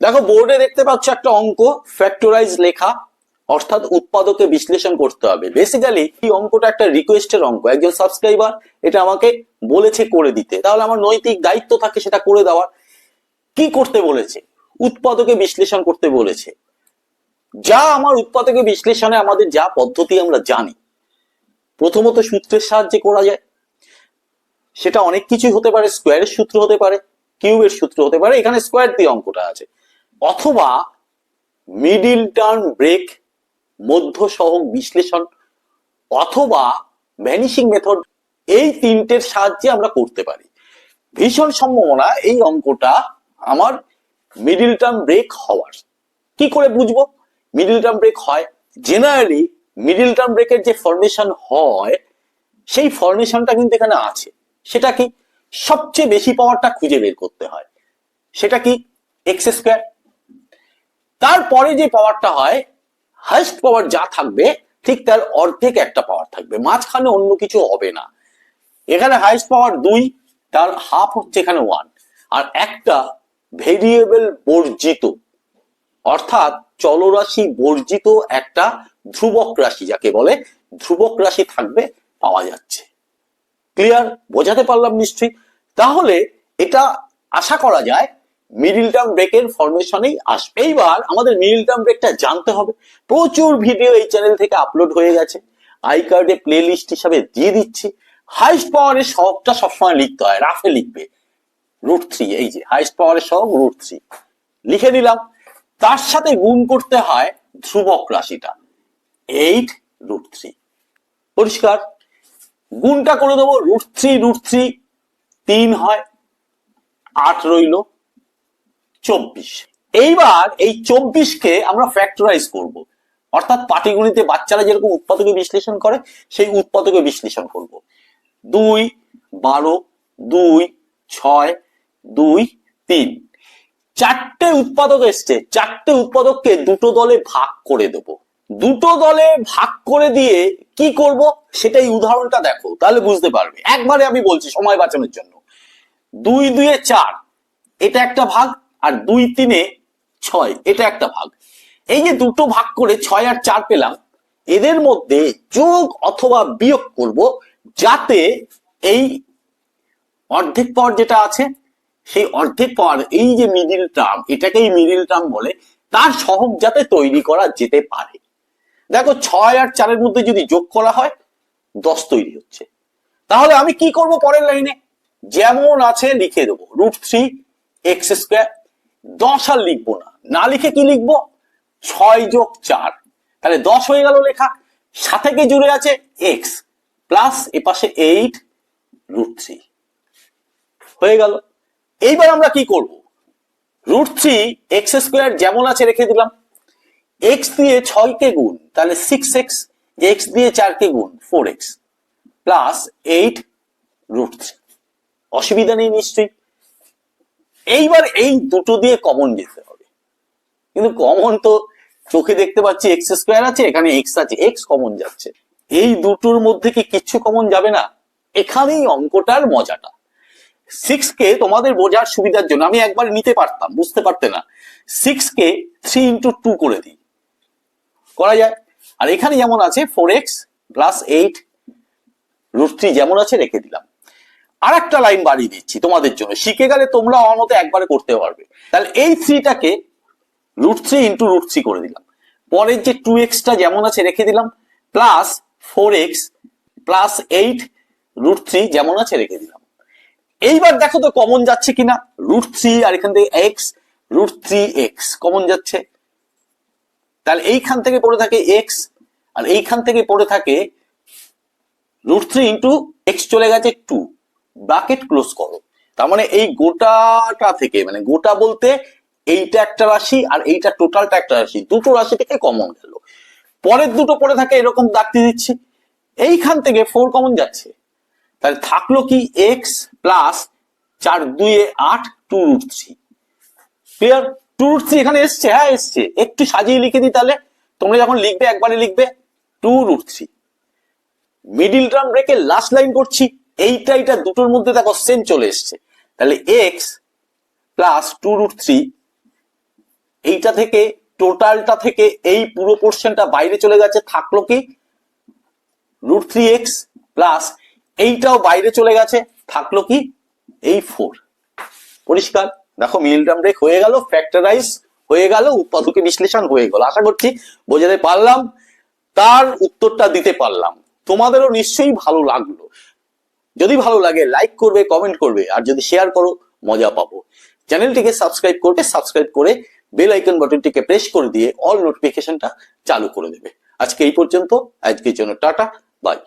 দেখো বোর্ডে দেখতে পাচ্ছ একটা অঙ্ক ফ্যাক্টরাইজ লেখা, অর্থাৎ উৎপাদকে বিশ্লেষণ করতে হবে। বেসিক্যালি এই অঙ্কটা একটা রিকোয়েস্টের অঙ্ক। একজন সাবস্ক্রাইবার এটা আমাকে বলেছে করে দিতে। তাহলে আমার নৈতিক দায়িত্ব থাকে সেটা করে দেওয়ার। কি করতে বলেছে? উৎপাদকে বিশ্লেষণ করতে বলেছে। যা আমার উৎপাদকে বিশ্লেষণে আমাদের যা পদ্ধতি আমরা জানি। প্রথমত সূত্রের সাহায্যে করা যায়। সেটা অনেক কিছুই হতে পারে স্কোয়ারের সূত্র হতে পারে কিউবের সূত্র হতে পারে, এখানে স্কোয়ার দিয়ে অঙ্কটা আছে। অথবা মিডিল টার্ম ব্রেক মধ্য সহগ বিশ্লেষণ, অথবা ভ্যানিশিং মেথড এই তিনটের সাহায্যে আমরা করতে পারি। ভীষণ সম্ভাবনা এই অঙ্কটা আমার মিডিল টার্ম ব্রেক হওয়ার। কি করে বুঝব? মিডিল টার্ম ব্রেক হয় জেনারেলি মিডিল টার্ম ব্রেকের যে ফর্মেশন হয়, সেই ফর্মেশনটা কিন্তু এখানে আছে। সেটা কি? সবচেয়ে বেশি পাওয়ারটা খুঁজে বের করতে হয়। সেটা কি? এক্স স্কোয়ার তারপরে যে পাওয়ারটা হয় হাইস্ট পাওয়ার যা থাকবে, ঠিক তার অর্ধেক একটা পাওয়ার থাকবে। মাঝখানে অন্য কিছু হবে না। এখানে হাইস্ট পাওয়ার দুই, তার হাফ হচ্ছে এখানে ওয়ান আর একটা ভেরিয়েবল বর্জিত, অর্থাৎ চলরাশি বর্জিত একটা ধ্রুবক রাশি যাকে বলে, ধ্রুবক রাশি থাকবে, পাওয়া যাচ্ছে। ক্লিয়ার বোঝাতে পারলাম নিশ্চয়ই? তাহলে এটা আশা করা যায় মিডিল টার্ম ব্রেকের ফরমেশনেই আসবে। এইবার আমাদের মিডিল টার্ম ব্রেকটা জানতে হবে। প্রচুর ভিডিও এই চ্যানেল থেকে আপলোড হয়ে গেছে। আই কার্ডে প্লে লিস্ট হিসাবে দিয়ে দিচ্ছি। হাইস্ট পাওয়ারের সহগটা সবসময় লিখতে হয়। রাফে লিখবে। রুট থ্রি এই যে হাইস্ট পাওয়ারের সহগ রুট থ্রি লিখে দিলাম তার সাথে গুণ করতে হয় ধ্রুবক রাশিটা। এইট রুট থ্রি পরিষ্কার? গুণটা করে দেবো রুট থ্রি রুট থ্রি তিন হয়, আট রইল। চব্বিশ। এইবার এই চব্বিশকে আমরা ফ্যাক্টরাইজ করব। অর্থাৎ পাটিগণিতে বাচ্চারা যেরকম উৎপাদকে বিশ্লেষণ করে, সেই উৎপাদকে বিশ্লেষণ করব। দুই, বারো, দুই, ছয়, দুই, তিন। চারটে উৎপাদক এসছে। চারটে উৎপাদককে দুটো দলে ভাগ করে দেব। দুটো দলে ভাগ করে দিয়ে কি করব? সেটাই উদাহরণটা দেখো, তাহলে বুঝতে পারবে। একবারে আমি বলছি সময় বাঁচানোর জন্য। দুই দুয়ে চার। এটা একটা ভাগ আর দুই তিনে ছয়, এটা একটা ভাগ। এই যে দুটো ভাগ করে ছয় আর চার পেলাম, এদের মধ্যে যোগ অথবা বিয়োগ করব যাতে এই অর্ধেক পাওয়ার যেটা আছে, সেই অর্ধেক পাওয়ার, এই যে মিডিল টার্ম এটাকেই মিডিল টার্ম বলে, তার সহগ যাতে তৈরি করা যেতে পারে। দেখো, ছয় আর চারের মধ্যে যদি যোগ করা হয়, দশ তৈরি হচ্ছে। তাহলে আমি কি করব পরের লাইনে? যেমন আছে, লিখে দেবো। রুট থ্রি এক্স স্কোয়ার দশ আর লিখব না। না লিখে কি লিখব? ছয় যোগ চার। তাহলে দশ হয়ে গেল লেখা। সাথে কি জুড়ে আছে? এক্স প্লাস এপাশে এইট রুট থ্রি হয়ে গেল। এইবার আমরা কি করব? রুট থ্রি এক্স স্কোয়ার যেমন আছে রেখে দিলাম। এক্স দিয়ে ছয়কে গুণ, তাহলে সিক্স এক্স এক্স দিয়ে চারকে গুণ four x plus eight root three অসুবিধা নেই নিশ্চয়ই। এইবার এই দুটো দিয়ে কমন যেতে হবে। কিন্তু কমন তো চোখে দেখতে পাচ্ছি এক্স স্কোয়ার আছে, এখানে এক্স আছে এক্স কমন যাচ্ছে। এই দুটোর মধ্যে কি কিচ্ছু কমন যাবে না? এখানেই অঙ্কটার মজাটা। সিক্স কে তোমাদের বোঝার সুবিধার জন্য, আমি একবার নিতে পারতাম, বুঝতে পারতে না। সিক্স কে থ্রি ইন্টু টু করে দিই। করা যায়? আর এখানে যেমন আছে four x plus eight root three যেমন আছে, রেখে দিলাম। আর একটা লাইন বাড়িয়ে দিচ্ছি তোমাদের জন্য। শিখে গেলে তোমরা আমার মতো একবারে করতে পারবে। তাহলে এই থ্রিটাকে root three into root three করে দিলাম। পরের যে টু এক্সটা যেমন আছে রেখে দিলাম plus four x plus eight root three যেমন আছে রেখে দিলাম। এইবার দেখো তো কমন যাচ্ছে কিনা। রুট থ্রি আর এখান থেকে x root three x common যাচ্ছে। তাহলে এইখান থেকে পড়ে থাকে এক্স আর এইখান থেকে পড়ে থাকে রুট থ্রি ইন্টু এক্স চলে গেছে টু ব্রাকেট ক্লোজ করো। তার মানে এই গোটাটা থেকে মানে গোটা বলতে এইটা একটা রাশি আর এইটা টোটালটা একটা রাশি, দুটো রাশি থেকে কমন গেল পরের দুটো পরে থাকে এরকম দাগতে দিচ্ছি। এইখান থেকে ফোর কমন যাচ্ছে। তাহলে থাকল কি এক্স প্লাস চার দুয়ে আট two root three clear two root three এখানে এসছে হ্যাঁ এসছে। একটু সাজিয়ে লিখে দিই তাহলে। তোমরা যখন লিখবে, একবারে লিখবে two root three middle term ব্রেকে লাস্ট লাইন করছি। এইটা এইটা দুটোর মধ্যে দেখো সেম চলে এসছে। তাহলে x plus two root three এইটা থেকে টোটালটা থেকে এই পুরো পোর্শনটা বাইরে চলে গেছে, থাকল কি? রুট থ্রি এক্স প্লাস এইটাও বাইরে চলে গেছে, থাকল কি? এই ফোর পরিষ্কার? দেখো মিল টার্ম ব্রেক হয়ে গেল ফ্যাক্টরাইজ হয়ে গেল, উৎপাদকে বিশ্লেষণ হয়ে গেল। আশা করছি বোঝাতে পারলাম। তার উত্তরটা দিতে পারলাম। তোমাদেরও নিশ্চয়ই ভালো লাগল। যদি ভালো লাগে লাইক করবে কমেন্ট করবে, আর যদি শেয়ার করো, মজা পাবো। চ্যানেলটিকে সাবস্ক্রাইব করবে সাবস্ক্রাইব করে বেল আইকন বাটনটিকে প্রেস করে দিয়ে অল নোটিফিকেশনটা চালু করে দেবে। আজকে এই পর্যন্ত, আজকের জন্য টাটা বাই